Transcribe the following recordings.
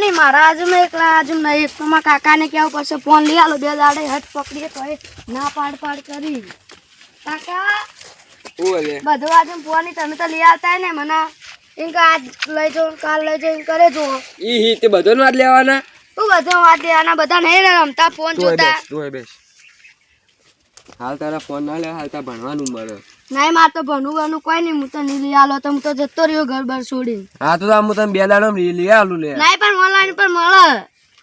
Phone મારા આજુ એકલા આજુ નહીં એક તો મારા કાકાને કેવું પડશે ફોન લઈ આલો બે દાડે હટ પકડીએ તો એ ના પાડ પાડ કરી. કાકા બધું આજુ ફોન તમે તો લઈ આવતા ને મને. એમ કે આજ લઈ જાઓ કાલ લઈ જાઓ એમ કરે જો ઈ તે બધો વાત લેવાના? તું બધો વાત લેવાના બધા નહીં ને રમતા ફોન જોતા. હાલ તારા ફોન ના લે હાલ તાર ભણવાનું મળે નહીં મારે તો ભણવું ભણવું કોઈ નહીં. હું તો નહીં લઈ આલો તો હું તો જતો રહ્યો ઘર બાર છોડી હા તો હું તને બે દાડો લઈ આલું લે. નહીં પણ ઓનલાઈન પર મળે.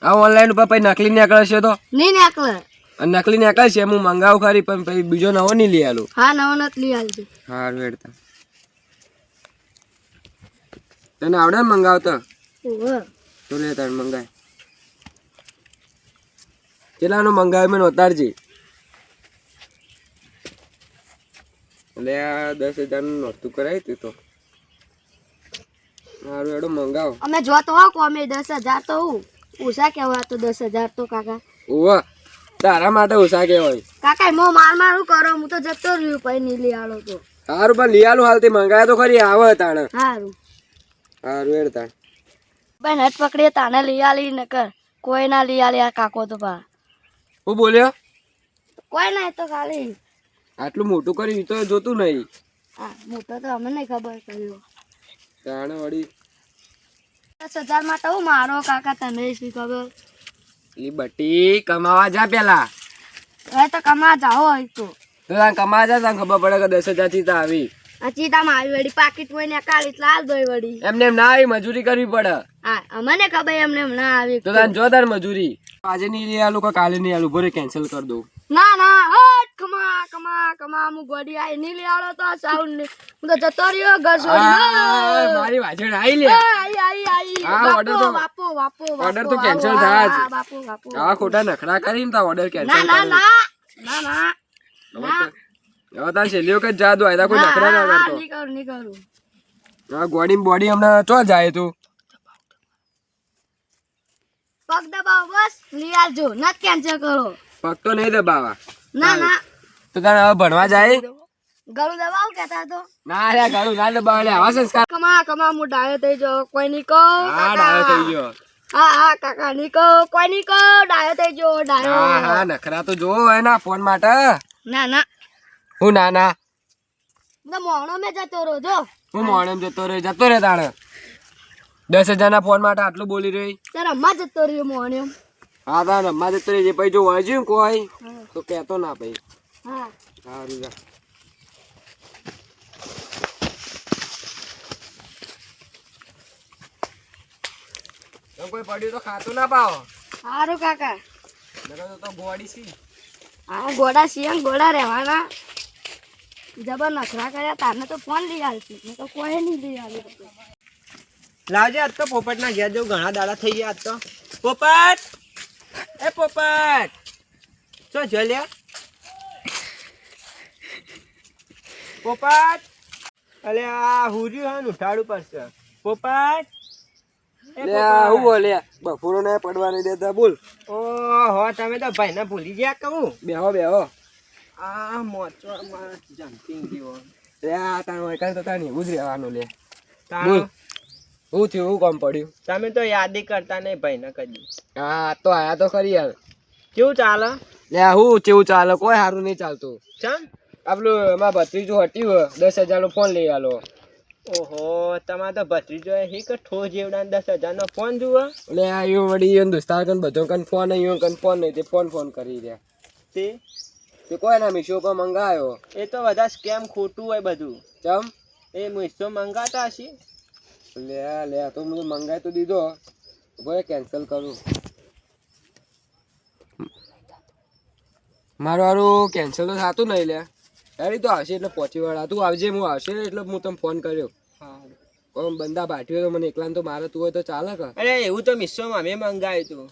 આ ઓનલાઈન ઉપર પછી નકલી નીકળે છે તો? નહીં નીકળે. અને નકલી નીકળે છે હું મંગાવું ખરી પણ પછી બીજો નવો નહીં લઈ આલું. હા નવો નથી લઈ આલજો હા વેડતા તને આવડે ને મંગાવતા. તો લે તાર મંગાય. કેટલાનો મંગાવ્યો મેં ઉતારજી એટલે આ દસ હજારનું નહોતું કરાવી તું તો. સારું એડો મંગાવો. અમે જોતો હો કોમે દસ હજાર તો હું? ઉષા કેવા તો દસ હજાર તો કાકા. ઓવા તારા માટે ઉષા કહેવાય. કાકા મો માર મારું કરો હું તો જતો રહ્યો પછી નહીં લઈ આલો તો. સારું પણ લઈ આલું હાલ તે મંગાવ્યા તો ખરી આવે તાણે. સારું સારું એડ તાણ. બેન હટ પકડીએ તાને લઈ આલી નકર કોઈ ના લઈ આલી આ કાકો તો પા હું બોલ્યો? કોઈ ના તો ખાલી. આટલું મોટું કર્યું તો જોતું નહીં. હા મોટો તો અમને નહીં ખબર કર્યો. તાણે વળી દસ હજારમાં તો મારો કાકા તને શું ખબર? એ બટી કમાવા જા પેલા. હવે તો કમા જાઓ હોય તો. તો તાન કમાવા જા તાન ખબર પડે કે દસ હજારથી તો આવી. આ ચીતામાં આવી વળી પાકીટ હોય ને કાળી લાલ દોય વળી. એમને એમ ના આવી મજૂરી કરવી પડે. હા અમને ખબર એમને એમ ના આવી. તો તાન જોદાર મજૂરી. આજે નહીં લે આલું લોકો કાલે નહીં આલું ભરે કેન્સલ કરી દઉં. ના ના કમા કમા હું ગોડી આઈ નહીં લઈ તો સાઉન્ડ ને. હું તો જતો રહ્યો ઘર છોડી. મારી વાજણ આઈ લે. આઈ આઈ આઈ. તો- બાપો બાપો ઓર્ડર તો કેન્સલ થાય જ. બાપો બાપો આ ખોટા નખરા કરીને તા ઓર્ડર કેન્સલ ના ના ના. ના હવે તાર છેલ્લીઓ કે જા દો આયતા કોઈ નખરા ના કરતો. નહીં કરું નહીં કરું. આ ગોડી બોડી હમણાં ચો જાય તું. પગ દબાવો બસ લઈ આવજો. ના કેન્સલ કરો. પગ તો નહીં દબાવા. ના ના. તો તને હવે ભણવા જાય? ગળું દબાવ કેતા તો ના રે ગળું ના દબાવ લે આવા સંસ્કાર કમા કમા હું ડાયો થઈ જાઉં. કોઈ ની કહો હા ડાયો થઈ ગયો. હા હા કાકા ની કહો કોઈ ની કહો ડાયો થઈ ગયો ડાયો. હા નખરા તો જોવો એના ફોન માટે. ના ના. હું ના ના. હું તો મોણો મે જતો રહ્યો જો. હું મોણેમ જતો રે જતો રહે તાણે. દસ હજાર ના ફોન માટે આટલું બોલી રહી. તારા અમ્મા જતો રહ્યો મોણ્યો હા તારા રમવા જતો રહેજે પછી જો વળજ્યું કોઈ તો કહેતો ના પછી હા. સારું જા. એમ કોઈ પડ્યું તો ખાતું ના પાવો. સારું કાકા. નકર તો તો ગોળી સી. હા ગોડા સિયંગ ગોડા રહેવાના. જબર નખરા કર્યા તારને તો ફોન લઈ આવતી મેં તો કોઈ નહીં લઈ આવી લાવજે આજ તો પોપટ ના ઘેર જેવું ઘણા દાડા થઈ ગયા આજ તો. પોપટ! એ પોપટ! શું જલ્યા લે પોપટ! અલે આ હુર્યું હે ને ઉઠાડવું પડશે પોપટ! લે આ હું પોપટ. બફોરો ને પડવા નહીં દેતા બોલ. ઓહો તમે તો ભાઈને ભૂલી ગયા કહું. બેહો બેહો. આ મોચો જમ્પિંગ જેવો. લે આ તારો એકલ તો તાર એવું જ રહેવાનું લે. બોલ. હું થયું હું કામ પડ્યું? તમે તો યાદી કરતા નહીં ભાઈને કદી હા તો આયા તો ખરી યાર કેવું ચાલે? લે હું કેવું ચાલે. કોઈ સારું નહીં ચાલતું. ચમ? આપણું એમાં ભત્રીજો હટ્યું દસ હજારનો ફોન લઈ આલો. ઓહો તમારે તો ભત્રીજો હી કે ઠો જેવડા દસ હજારનો ફોન જુઓ. એટલે આ યો વળી હિન્દુસ્તાન કન બધો કન ફોન અહીં કન ફોન નહીં તે ફોન ફોન કરી રહ્યા. તે? તે કોઈ ના મીશો પર મંગાયો. એ તો બધા સ્કેમ ખોટું હોય બધું. ચમ? એ મીશો મંગાતા હશે? લે આ લે તો મને મંગાઈ તો દીધો. ભાઈ કેન્સલ કરું. મારું હારું કેન્સલ તો થતું નહીં લે. અરે તો આવશે એટલે પહોંચી વળા. તું આવજે હું આવશે એટલે હું તને ફોન કર્યો. કોણ બંદા બાઠ્યો તો મને એકલાને તો મારે તું હોય તો ચાલે કે? અરે એવું તો મિશોમાં મેં મંગાવ્યું તું.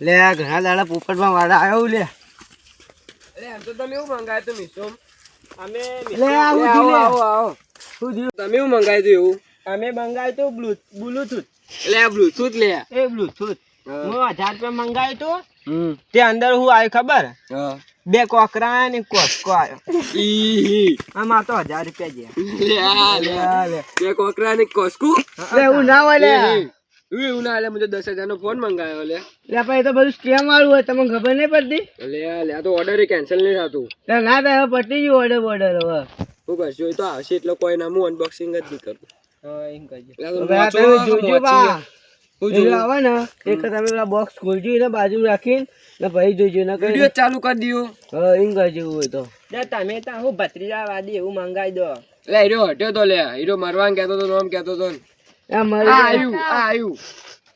લે આ ઘણા દાડા પોપટમાં વાળા આવ્યો લે. અરે એમ તો તમે એવું મંગાવ્યું તું મીશો અમે લે આવો આવો આવો શું થયું તમે એવું મંગાવ્યું તું એવું? અમે મંગાવ્યું હતું બ્લુ બ્લુટૂથ. એટલે આ બ્લુટૂથ લે. એ બ્લુટૂથ. હું. હજાર રૂપિયા મંગાવ્યું હતું. તે અંદર હું આવ્યું ખબર? હા. બે કોકરા ને કોસકો આવ્યો ઈ. આમાં તો હજાર રૂપિયા લે બે કોકરા ને કોસકુ એવું ના હોય. એવું ના લે દસ હજાર નો ફોન મંગાવ્યો લે. તો બધું સ્કેમ વાળું હોય તમને ખબર નહીં પડતી? લે લે આ તો ઓર્ડર કેન્સલ નહીં થતું. ના થાય ગયું ઓર્ડર ઓર્ડર હવે. હું કરશું તો આવશે એટલે કોઈ ના હું અનબોક્સિંગ જ નહીં કરું. એમ કરજો. જોજો બા. આવે ને એક તમે પેલા બોક્સ ખોલજો એને બાજુ રાખીને ને ભાઈ જોજો ને કઈ ચાલુ કરી દીધું હા એમ કરજો એવું હોય તો. તમે ત્યાં હું ભત્રીજા વાદી એવું મંગાઈ દો. લે હીરો હટ્યો તો લે. હીરો મરવાન કહેતો તો નોમ કહેતો તો. ને. આ આવ્યું આ આવ્યું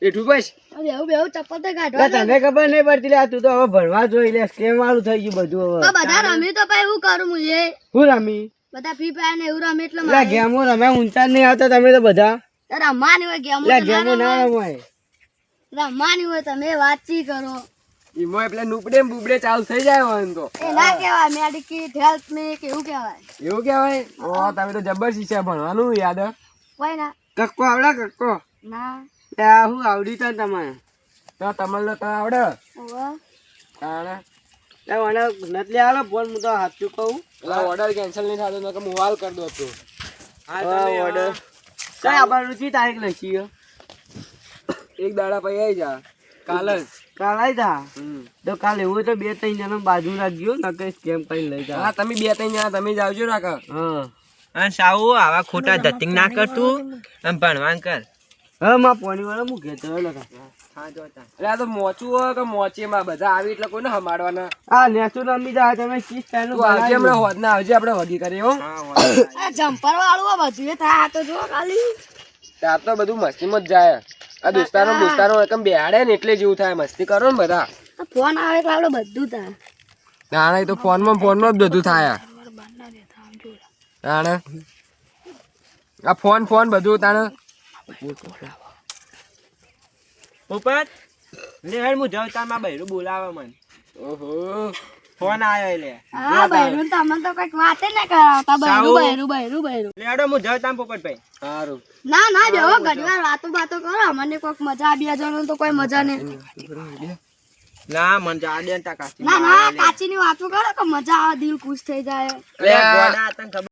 એઠું બસ બેવું બેવ ચપ્પલ તો કાઢવા. તને ખબર નહીં પડતી લે તું તો હવે ભણવા જોઈ લે સ્કેમ વાળું થઈ ગયું બધું હવે. બધા રમ્યું તો પછી હું કરું મુજે? હું રમી? બધા ફ્રી ફાયર ને એવું રમે એટલે મારે. ગેમો રમે ઊંચા નહીં આવતા તમે તો બધા. રમવાની હોય કે તો ના હોય તારા માની હોય તમે વાતચીત કરો? એમાં પેલા નુપડે બુબડે ચાલુ થઈ જાય હોય તો. એ ના કહેવાય મેડિકિટ હેલ્થ કે એવું કહેવાય. એવું કહેવાય? ઓ તમે તો જબર શીખ્યા ભણવાનું યાદ? કોઈ ના? કક્કો આવડે કક્કો? ના. આ હું આવડી તા તમારે? તો તમને તો આવડે? ઓવે. તાણે. મને નથી આલો ફોન હું તો હાચું કહું. ઓર્ડર કેન્સલ નહીં થતો નકર હું હાલ કરી દો તો. હા ઓર્ડર કઈ આપવાનું છે તારીખ લખી? એક દાડા પછી આવી જા. કાલે કાલ આવી જા? તો કાલ એવું હોય તો બે ત્રણ જણા બાજુ રાખજો નકર સ્કેમ કરી લઈ જા. હા તમે બે ત્રણ જણા તમે જ આવજો રાખા. હા. અને સાવું આવા ખોટા ધતિંગ ના કરતું અને ભણવાન કર. હા માં પોણી વાળા મૂકે તો લખા તો મોચું હોય કે બધા આવી એટલે કોઈને હમાડવાના. આ નેચું રમી જાય તમે ચીજ ટાઈમ તું આવજે હમણાં હોદના આવજે આપણે વગી કરીએ હો. આ જમ્પર વાળું આ બધું એ થાય તો જો ખાલી. આ તો બધું મસ્તીમાં જ જાય. આ દોસ્તારો દોસ્તારો એકમ બેહાડે ને એટલે જેવું થાય મસ્તી કરો ને બધા. ફોન આવે એટલે આપણે બધું થાય. ના એ તો ફોનમાં ફોનમાં જ બધું થાય. તાણે? આ ફોન ફોન બધું તાણે? ઉપર લે હેડ હું જાઉં તારમાં બૈરું બોલાવે મને. ઓહો. ફોન આવ્યો લે. હા બૈરું તમને તો કંઈક વાતે ના કરાવતા. બૈરું બૈરું બૈરું બૈરું. લે હેડો હું જાઉં તાર પોપટભાઈ. સારું. ના ના બેહો ઘણી વાર વાતો બાતો કરો. અમને કોઈક મજા બે જણો તો કોઈ મજા નહીં. ના મજા જા દે તા કાચી ના ના કાચી ની વાતો કરો કે મજા આવે દિલ ખુશ થઈ જાય. લે ગોડા તને ખબર?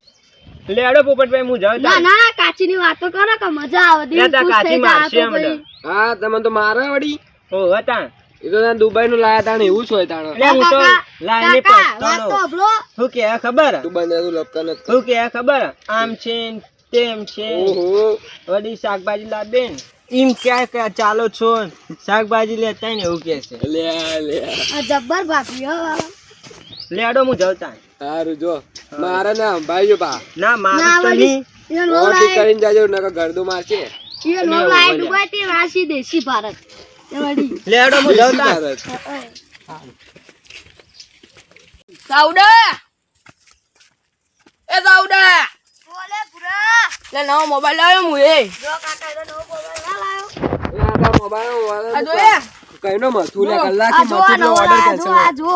લે પોપટભાઈ હું જાઉં ના ના કાચી ની વાતો કરો કે મજા આવે દિલ ખુશ થઈ જાય મારશે તો હમણાં. ભાઈ. હા તમે તો મારે વળી. ઓ હતા. એ તો દુબઈ નું લાયા તાણે એવું જ હોય તાણે. હું તો લાયને પસ્તાનો શું કે ખબર? તું બંને તું લપકા નથી. શું કે ખબર? આમ છે તેમ છે. ઓહો. વળી શાકભાજી લાવે ને. એમ ક્યાં ક્યાં ચાલો છો શાકભાજી લેતા ને એવું કે છે. લે લે. આ જબ્બર ભાભી હો. લેડો હું જવતા સારું જો. મારે ના ભાઈ બા. ના મારે તો નહીં. કરીને જાજો નકર ગરદો મારશે. એનો લાય ડુબાઈ તે વાસી દેશી ભારત? એ વળી. લે હેડો હું જાઉં તાર. ભારત. સાઉડા! એ સાઉડા! બોલે પૂરા. લે નવો મોબાઈલ લાવ્યો હું એ. જો કાકા એનો નવો મોબાઈલ ના લાયો. એ આપણા મોબાઈલ વાળા આ જોયા કઈનો મથું લે કલાક આ જો આ મથું નવો ઓર્ડર કેન્સલ આ જો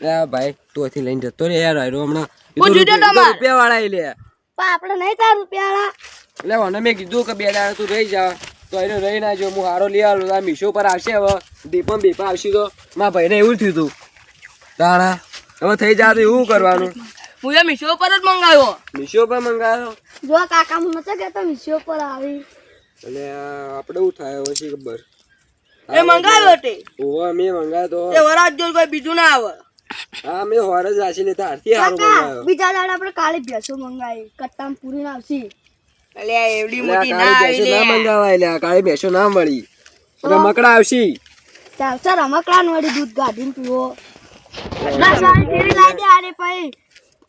લે ભાઈ તું લઈને જતો રે યાર આયરો હમણાં. એ રૂપિયા- વાળા લે. પણ આપણે નહીં તાર રૂપિયા એટલે મને મેં કીધું કે બે દાડા તું રહી જા. તો એને રહી ના જો હું હારો લઈ આવ્યો આ મીશો પર આવશે હવે. દીપમ બેપા આવશે તો મારા ભાઈને એવું થયું હતું તાણા હવે થઈ જા તો એવું કરવાનું. હું એ મીશો પર જ મંગાવ્યો. મીશો પર મંગાવ્યો? જો કાકા હું નતો કહેતો મીશો પર આવી. એટલે આપણે એવું થાય હવે શી ખબર? એ મંગાવ્યો તે. ઓવા મેં મંગાવ્યો એ વરાજ જો કોઈ બીજું ના આવે. હા મેં હોર જ રાશી લેતા હારથી હારો મંગાવ્યો. બીજા દાડા આપણે કાલે ભેંસો મંગાવી. કટ્ટામાં પૂરી આવશી. એટલે એવડી મોટી ના આવી લે મંગાવાય એટલે કાળી ભેંસો ના મળી. રમકડા આવશી. ચાલશે રમકડા વળી દૂધ કાઢીને પીવો. દસ વાળી ફેરી લાવી આને પછી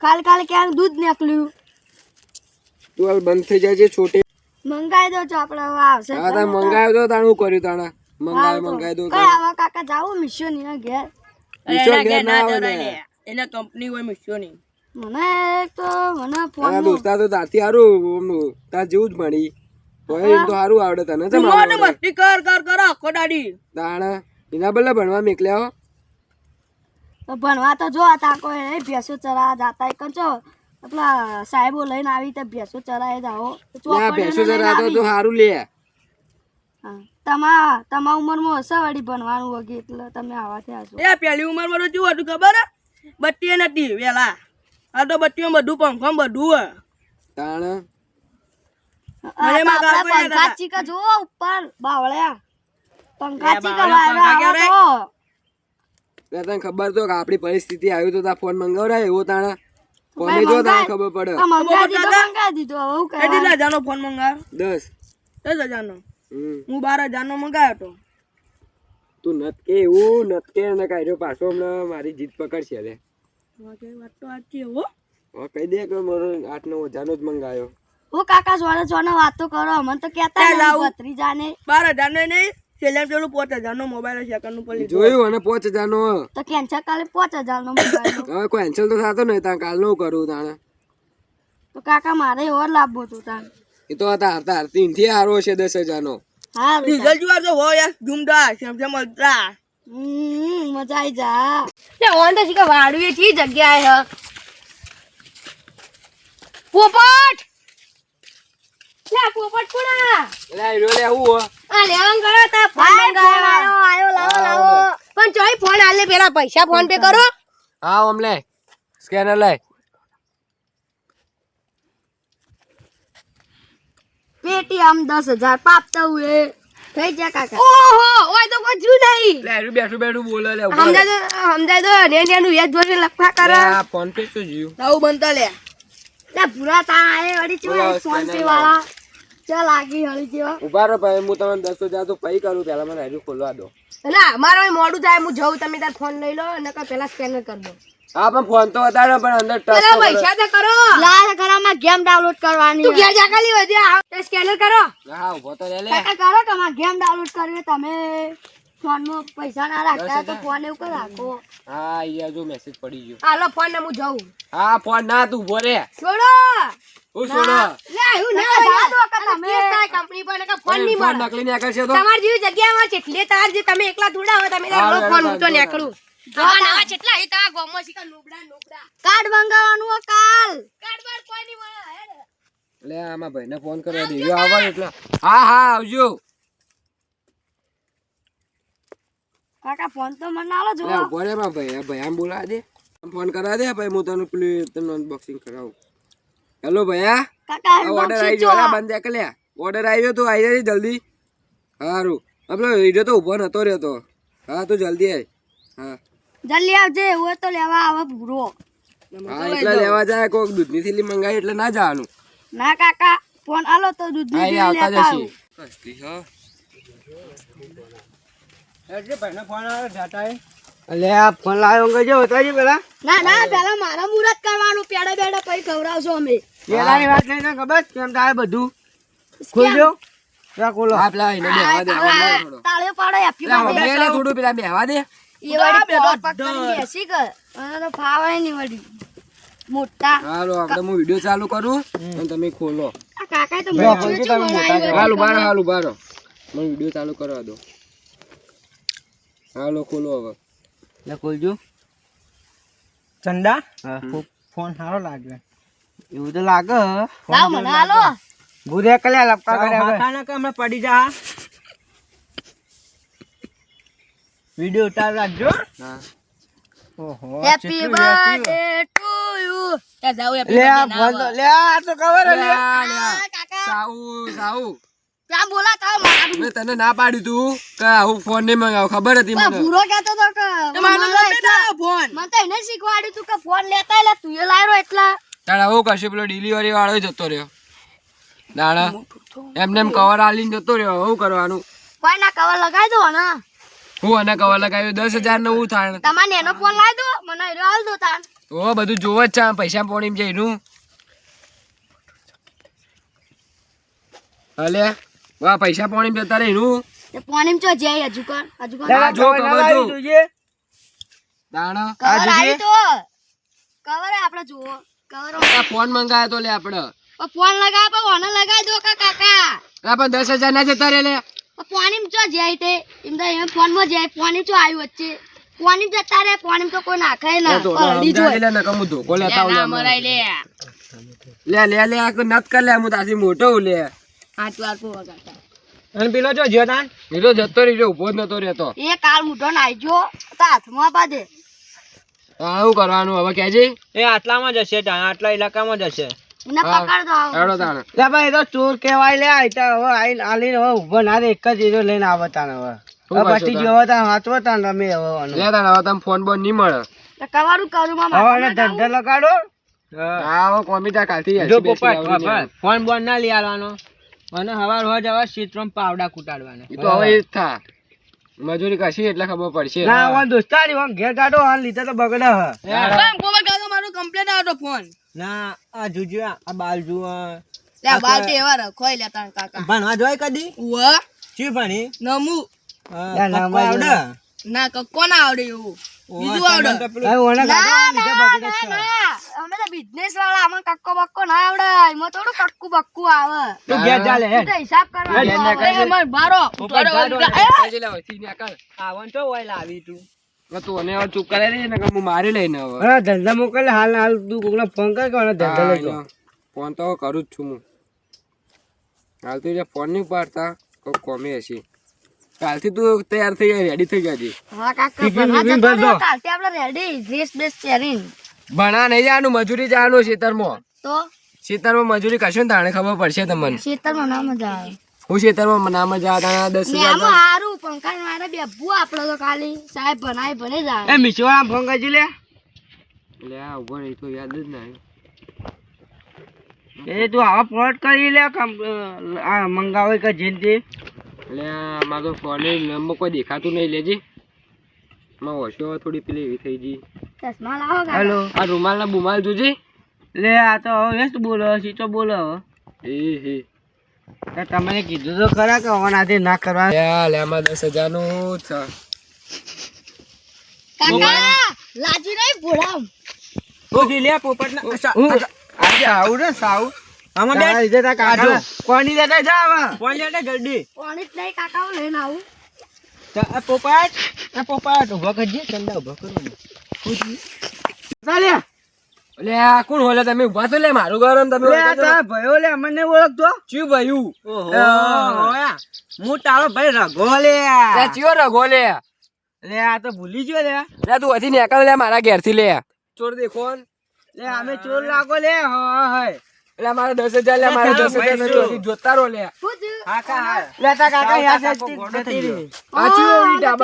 કાલે કાલે ક્યાં દૂધ નીકળ્યું? તું હાલ બંધ થઈ જાય છે છોટે. મંગાવી દો છો આપણે હવે આવશે હા મંગાવ્યો તો. તાણ કર્યું તાણા? મંગાવ્યો મંગાવી દો કઈ આવા કાકા જાવ મિશો ની ઘેર. મીશો ના આવે એના કંપની હોય મીશો ની. મને તો મને ફોન દોસ્તા તો તારથી હારું તાર જેવું જ મળી તો એમ તો હારું આવડે તને તું ચમ મસ્તી કર કર કર આખો દાડી. દાણા એના બદલે ભણવા મેકલ્યા તો ભણવા તો જો તા કોઈ એ ભેંસો ચરા જાતા એક છો પેલા સાહેબો લઈને આવી તો ભેંસો ચરાય જાઓ. ભેંસો જરા તો તું હારું લે. તમા તમા ઉંમરમાં હશે વળી ભણવાનું વગી એટલે તમે આવા થયા છો. એ પેલી ઉમરમાં શું હતું ખબર બટ્ટી બત્તી નથી વેલા. આ તો બત્તીઓ બધું પંખો બધું હે તાણા? તો ગાળ પડ્યા પંખા ચીકા જો ઉપર બાવળ્યા. પંખા ચીકા વાયરા આવો તો. તને ખબર તો કે આપણી પરિસ્થિતિ આવી તો તા ફોન મંગાવરાય એવો તાણા? ફોન જો મંગાય. ખબર પડે. મંગાવી દીધો હવે હું કેટલી? હજારનો ફોન મંગાવ્યો? દસ. દસ હજારનો? હમ. હું બાર હજારનો મંગાવ્યો હતો તું નત એવું નત કે ને કાઢ્યો પાછો હમણાં મારી જીત પકડશે રે વાંકે વાત તો સાચી હો. હવે કહી દે કે મારો આઠ નવ હજારનો જ મંગાયો. હું કાકા સોને સોને વાતો કરો. મને તો કેતા નહીં લાવું. ભત્રીજાને. બાર હજારનો નહીં છેલ્લે પેલું પાંચ હજારનો મોબાઈલ સેકન્ડ ઉપર લીધો. જોયું અને પાંચ હજારનો. તો કેન્સર કાલે પાંચ હજાર નો. મોબાઈલ હવે કેન્સલ તો થતો નહીં ત્યાં કાલનું કરું તાણે. તો કાકા મારે લાભો હતું તાન એ તો હતા હારતા હારતી ઇનથી હારો છે દસ હજારનો. હા ડીઝલ જોવા તો હો યાર સેમસંગ અલ્ટ્રા. હમ મજા આવી જા. લે ઓન તો શીખા વાડું એ ચી જગ્યાએ હ. પોપટ! લે પોપટ કોણા લે રહ્યો લે હું આ લેવન કરો તા ફોન મંગાવ્યો આયો લાવો લાવો. પણ ચોઈ ફોન આલે પેલા પૈસા ફોન પે કરો. હા ઓમ લે. સ્કેનર લે પેટીએમ દસ હજાર પાપતા હુએ. થઈ જા કાકા. ઓહો ઓય તો કોઈ જ્યું નહીં. લે બેઠું બેઠું બોલે લે સમજાય. તો સમજાય તો ને ને નું યાદ જોઈને લખવા કરે. આ ફોન પે તો જીવ નવું બનતા લે. લે ભૂરા તા આયે અડી ચો ફોન પે વાળા. ચા લાગી હળી જેવા. ઊભા રહો ભાઈ હું તમને દસ હજાર તો પૈ કરું પેલા મને હજુ ખોલવા દો. ના મારો મોડું થાય હું જઉં તમે તાર ફોન લઈ લો નકર પેલા સ્કેનર કરી દો હા પણ ફોન તો વધારે પણ અંદર ટચ તો પૈસા તો કરો. લાલ ઘરમાં ગેમ ડાઉનલોડ કરવાની તું ઘેર જા ખાલી વધી સ્કેનર કરો. હા ઊભો તો લે. લે કાકા કરો તમારે ગેમ ડાઉનલોડ કરવી તમે ફોનમાં પૈસા ના રાખતા તો ફોન એવું કર રાખો. હા અહીંયા જો મેસેજ પડી ગયો. હાલો ફોન ને હું જાઉં. હા ફોન ના તું ઊભો રે છોડો. હું છોડો. લે હું ના જા દો કે તમે કંપની પર કે ફોન ફોન મળે. નકલી ના છે તો? તમારી જેવી જગ્યા માં છે એટલે તાર જે તમે એકલા થોડા હો તમે ફોન હા, તો નીકળું. જવા નવા ચેટલા હી તા ગોમો શીકા નુબડા નુબડા. કાર્ડ મંગાવવાનું કાલ કાર્ડ. બાર કોઈ નહીં મળે લે આમાં ભાઈને ફોન કરવા દે જો આવો એટલે. હા હા આવજો. કાકા ફોન તો મને આલો જો લે ઊભો રે ભાઈ ભાઈ આમ બોલા દે. ફોન કરાવી દે ભાઈ હું તને પેલું તમને અનબોક્સિંગ કરાવું. હેલો ભૈયા કાકા આ ઓર્ડર આવી ગયો. લે બંધ કે લે. ઓર્ડર આવી ગયો તું આવી જાય જલ્દી. સારું આપણે વીડિયો તો ઊભો નતો રહેતો. હા તું જલ્દી આય. હા. જલ્દી આવજે એવું હોય તો લેવા આવે ભૂરો. હા એટલે લેવા જાય કોક દૂધની થેલી મંગાવી એટલે ના જવાનું. ના કાકા ફોન આલો તો દૂધ હા ની એ આવતા લેતા જશે. આવું અસલી હા. એટલે ભાઈનો ફોન આવે ટાટાએ અલે આ ફોન લાવ્યો ગયો બતાવજો પેલા. ના ના પેલા મારા મુરત કરવાનું પેડા બેડે પછી ખવડાવશો અમે. પેલાની વાત નહીં તને ખબર? કેમ થાય બધું? ખોલજો. રાખો લો હા પેલા એને બેહવા દે તાળે પાડો એફી પેલા થોડું પેલા બેહવા દે. એ વળી પોટ પટ બેસી ગયો મને તો ફાવે નહીં વળી. મોટા. હાલો આપણે હું વીડિયો ચાલુ કરું. અને તમે ખોલો. આ કાકાએ તો જો, મોટું ખોલજો છે તમે મોટા બનાવ્યું. બારો હાલું બારો. મને વીડિયો ચાલુ કરવા દો. હાલો ખોલો હવે. લે ખોલજો. ચંદા? ફોન સારો લાગે એવું તો લાગે. લાવ મને હાલો. ભૂરે કલ્યા લપકા કર્યા ખાના કે હમણાં પડી જા. વિડિયો ઉતાર રાખજો. ઓહો હેપી બર્થડે ટુ યુ ત્યાં જાવ લે આ ફોન તો લે આ તો ખબર હે લે. લ્યા, લ્યા. કાકા. સાઉ સાઉ. ત્યાં બોલા તાવ મારું મેં તને ના પાડી તું કે હું ફોન નહીં મંગાવ ખબર હતી મને? ભૂરો કહેતો તો કે મને ફોન મને તો એને શીખવાડ્યું તું કે ફોન લેતા એટલે તું એ લાવ્યો એટલા. તારા હું કશું પેલો ડિલિવરી વાળો જતો રહ્યો. દાડા એમને એમ કવર આલીને જતો રહ્યો હું કરવાનું. કોઈ ના કવર લગાવી દો ને. હું અને કવર લગાવ્યું? દસ હજારનું હું થાય તમારે એનો ફોન લાવી દો મને એનો હાલ દો તાન ઓ બધું જોવે જ છે પૈસા પોણી જઈનું અલે વાહ પૈસા પોણી જતા રહે એનું પોણી ચો જાય હજુ કર હજુ કર. હા, જો કવર જો. દાણા આ જોઈએ તો. કવર આપણે જુઓ. કવર. આ ફોન મંગાયો તો લે આપણે ફોન લગાવ પણ ઓને લગાવી દો કા કાકા. આ પણ દસ હજાર ના જતા રે લે. પોણીમ ચો જાય તે? એમ તો એમ ફોનમાં જાય. પોણીમ ચો આવ્યું વચ્ચે? પોણીમ જતા રે પોણીમ તો કોઈ નાખે ના. તો જો લે નકર હું ધોકો લેતા આવું લે મરાય લે. લે લે લે આ કો નત કર લે હું તાસી મોટો હું લે. હાથ વાર પો વગાડતા. અને પેલો જો જ્યો તાન એ તો જતો રહ્યો ઊભો જ નતો રહેતો. એ કાલ મુઢો નાઈજો તો હાથમાં પાદે આવું શું કરવાનું? હવે કેજે? એ આટલામાં જ હશે આટલા ઇલાકામાં જ હશે એને હા. પકડતો આવો હેડો તાણે. લે ભાઈ તો ચોર કહેવાય લે આ હવે આઈ આલીને હવે ઊભો ના રે એક જ હીરો લઈને આવો તાને હવે. શું હવે તાણ? વાંચવો તાન રમે હવે લે તાણે હવે તમે ફોન બોન નહીં મળે. કવારું કરું માં હવે માથું એને ના ધંધો લગાડો. હા હવે કોમ્પ્યુટર કાલથી જો બેસી બેસી પોપટ આવડી ખબર, ફોન બોન ના લઈ આવવાનો. અને હવાર હોજ હવે ક્ષેત્રમાં પાવડા કુટાડવાના. એ તો હવે એ જ થા. મજૂરી કશી એટલે ખબર પડશે. ના હવે દોસ્તારી હવે ઘેર કાઢો આ લીધે તો બગડે મારો કમ્પ્લેટ આવતો ફોન ના આ જોજો આ બાલ જુઓ લે બાલટી એવા રખોઈ લે તાર કાકા. ભણવા જોય કદી? ઉવા ચી ભણી? નમુ. આવડે? ના કક્કો ના આવડે એવું. બીજું આવડે? અમે તો બિઝનેસ વાળા આમાં કક્કો બક્કો ના આવડે. એમાં થોડું કક્કુ બક્કુ આવે. તું ઘેર ચાલે હે? તો હિસાબ કરવાનો આવે. એ! માર બારો બારો આવન તો ઓય લાવી તું. તું અને હવે ચૂપ કરે ને નકર હું મારી લઈને હવે. હવે ધંધા મોકલે હાલ હાલ તું કોકને ફોન કર કે ઓને ધંધા લઈ જાઓ. ફોન તો કરું જ છું હું. હાલ તું જે ફોન નહીં પાડતા કોઈ કોમી હશે. કાલથી તું તૈયાર થઈ જાય રેડી થઈ જાય હા કાકા ટિફિન ભણવા બિફિન જતો ભરજો. રહ્યો કાલથી આપણે રેડી ડ્રેસ બેસ પહેરીને. ભણા નહીં જવાનું મજૂરી જવાનું ખેતરમાં તો? ખેતરમાં મજૂરી કશું ને તાણે ખબર પડશે તમને. ખેતરમાં ના મજા આવે. હું ખેતરમાં ના મજા તાણા દસ હજાર હારું પંખા મારે બેભું આપડે તો ખાલી. સાહેબ ભણાય ભણે જાય એ મિશોવાળા ફોન કરજી લે. લે આ ઊભો રહી તો યાદ જ ના એ તું આવા ફ્રોડ કરી લે કમ- આ મંગાવે કે જેનથી? એટલે મારો ફોન નંબર કોઈ દેખાતું નહીં લેજી. માં હોશો થોડી પેલી એવી થઈ ગઈ. ચશ્મા લાવો હેલો. આ રૂમાલ ના બુમાલ જોજે. લે આ તો હવે વ્યસ્ત બોલો સીતો બોલો હવે. એ હે. તો તમને કીધું તો ખરા કે ઓનાથી ના કરવા. લે એમાં દસ હજારનું છે? કાકા લાજી નહીં ભોળામ. ઓછી લે પોપટ ના આજે આવું ને સાવ? આમાં તારા લીધે તારા કાકા કોની દેતા જા હવે? ફોન લે જલ્દી પાણી જ નહીં કાકા હું લઈને આવું. તા- આ પોપટ પોપટ ઊભો કરજે ચંદા ઊભો કરો. ચાલે લે આ કોણ હોલે તમે ઊભા તો લે મારું ઘર અને તમે લે આ તારા ભયો લે મને નહીં ઓળખતો. ચિયું ભાઈ ઓહો. હું તારો ભાઈ રઘો લે. લે ચિયો રગો લે. લે આ તો ભૂલી ગયો લે. લે તું હજી નીકળ લે મારા ઘેરથી લે. ચોર દેખો. લે અમે ચોર લાગો લે. હા હા લે મારા દસ હજાર લે મારા દસ હજાર ને જોતા રહો લે. શું હા. લે કાકા યાદ જતી. રહી. આ ચિયું તો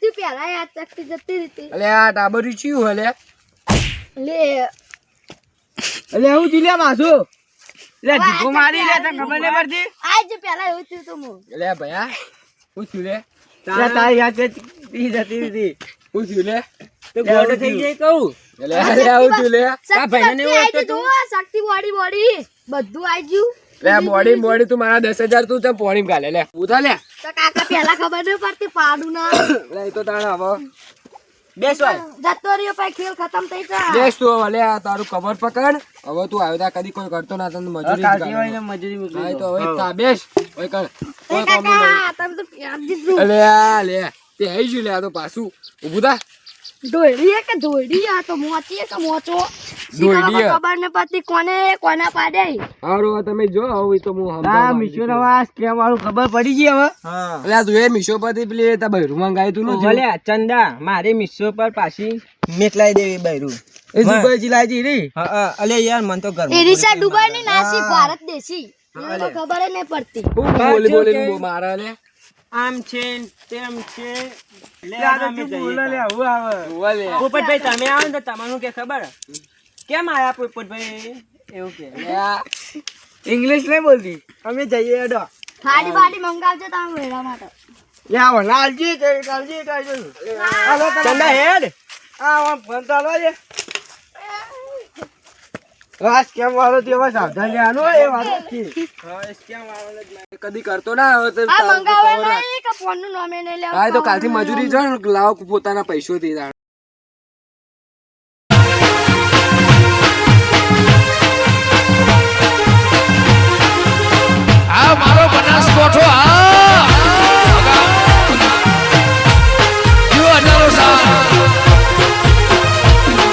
તું યાદ જતી રીતે લે આ ચિયું લે લે લે હું જી માસુ. લે ધીકો મારી લે તને ખબર નહીં પડતી આજ પહેલા એવું થયું તું હું લે ભયા થયું લે. તારા તારી યાદ જતી જતી. શું થયું લે. તો ગોડો થઈ જાય કહું? લે આવું લે ભાઈને ગયું તું, શક્તિ બોડી બોડી. બધું આઈ ગયું. લે બોડી બોડી તું મારા દસ હજાર તું ચમ પોણી લે ઉધા લે. કાકા પેલા ખબર નહીં પડતી પાડું ના. લે તો તાણ હવે બેસ ભાઈ. જતો રહ્યો પછી ખેલ ખતમ થઈ જાય દેખ તું હવે આ તારું ખબર પકડ. હવે તું આવ્યો તા કદી કોઈ કરતો ના તને મજૂરી જ હોય ને મજૂરી મોકલી. તો હવે તા બેસ. ઓય કર. એ કામ તમે તો પ્યાર દીધું અલે આ લે. તે આઈ ગયું લે આ તો પાછું. ઊભું થા. દોયડી હે કે દોડી આ તો મોચી કે મોચો. ખબર ને પતી કોને કોના પાડે? હારું તમે જો હવે તો હું આ મિશો નો આ સ્કેમ વાળું ખબર પડી ગઈ હવે. હા. તું એ મીશો પરથી પેલી તા બૈરું મંગાવ્યું તું ને ભલે ચંદા મારે મિસ્સો પર પાછી મેકલાઈ દેવી બૈરું. એ દુબઈ જિલ્લા જી હા હા અલે યાર મને તો ઘર એરિસા દુબઈ ની નાસી ભારત દેશી. એને ખબર જ નહીં પડતી. બોલી બોલી મારા લે? આમ છે તેમ છે. લે જઈએ બોલે લે. આવે. પોપટભાઈ તમે આવો ને તમારું કે ખબર? કેમ આયા પોપટભાઈ એવું કે. ઇંગ્લિશ નહીં બોલતી. અમે જઈએ અડો થાળી બાટી મંગાવજો તમે વેળા માટે. લે આવો લાલજી કે લાલજી હાલો ચંદા હેડ. આ આમ ફોન ચાલો છે આ સ્કેમ વાળો તે હવે સાવધાન રહેવાનો એ વાત નથી. કદી કરતો ના હવે તો આ મંગાવે નહીં કે ફોનનું નામે નહીં લેવા હા તો કાલથી મજૂરી જો ને લાવો પોતાના પૈસોથી. તાણ. 转